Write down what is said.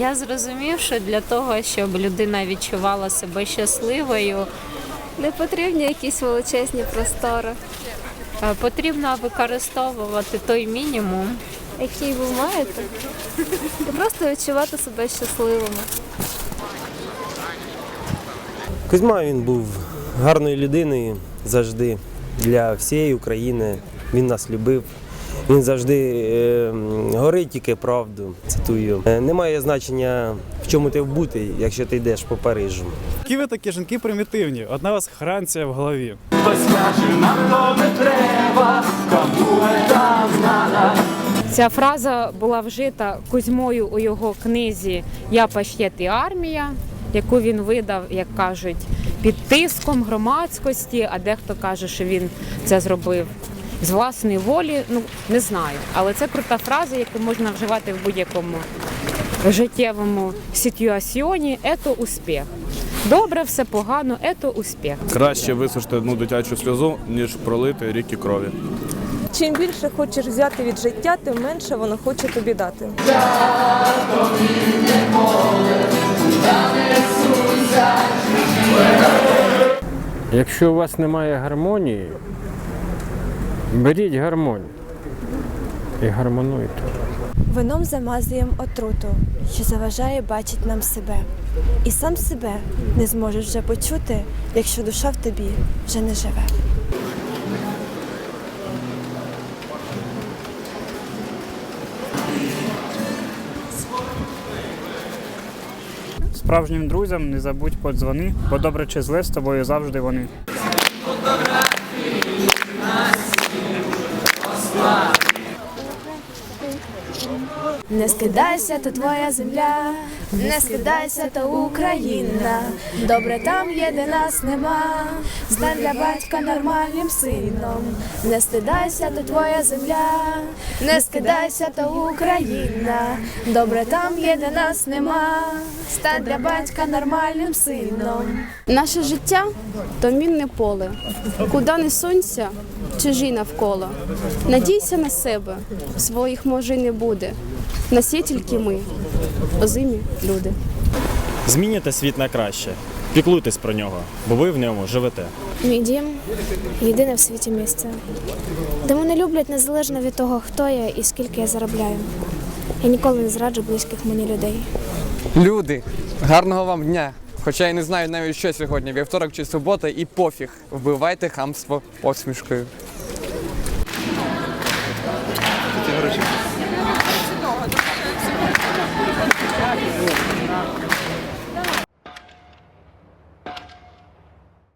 Я зрозумів, що для того, щоб людина відчувала себе щасливою, Не потрібні якісь величезні простори, е, потрібно використовувати той мінімум, який ви маєте, і просто відчувати себе щасливими. Кузьма він був гарною людиною завжди для всієї України. Він нас любив. Він завжди е, горить тільки правду. Цитую. «Е, Немає значення, в чому ти вбутий, якщо ти йдеш по Парижу. Які ви такі жінки примітивні? Одна у вас хранція в голові. Ця фраза була вжита Кузьмою у його книзі Я паштет і армія, яку він видав, як кажуть, під тиском громадськості, а дехто каже, що він це зробив з власної волі. Ну не знаю. Але це крута фраза, яку можна вживати в будь-якому життєвому ситуаціоні. Ето успіх. Добре, все погано, ето успіх. Краще висушити одну дитячу сльозу, ніж пролити ріки крові. Чим більше хочеш взяти від життя, тим менше воно хоче тобі дати. Якщо у вас немає гармонії, беріть гармонію і гармонуйте. Вином замазуєм отруту, що заважає бачить нам себе. І сам себе не зможеш вже почути, якщо душа в тобі вже не живе. Справжнім друзям не забудь подзвони, бо добре чи зле з тобою завжди вони. Не скидайся, то твоя земля, не скидайся, то Україна. Добре там є, де нас нема. Знай для батька нормальним сином. Не стидайся, то твоя земля, не скидайся, то Україна. Добре там є, де нас нема. Стань для батька нормальним сином. Наше життя то мінне поле, куди не сонця, чужі навколо. Надійся на себе, своїх може й не буде люди. На тільки ми, озимі люди. Зміняйте світ на краще. Піклуйтесь про нього, бо ви в ньому живете. Мій дім єдине в світі місце, де мене люблять незалежно від того, хто я і скільки я заробляю. Я ніколи не зраджу близьких мені людей. Люди, гарного вам дня! Хоча я не знаю навіть що сьогодні, вівторок чи субота, і пофіг. Вбивайте хамство посмішкою.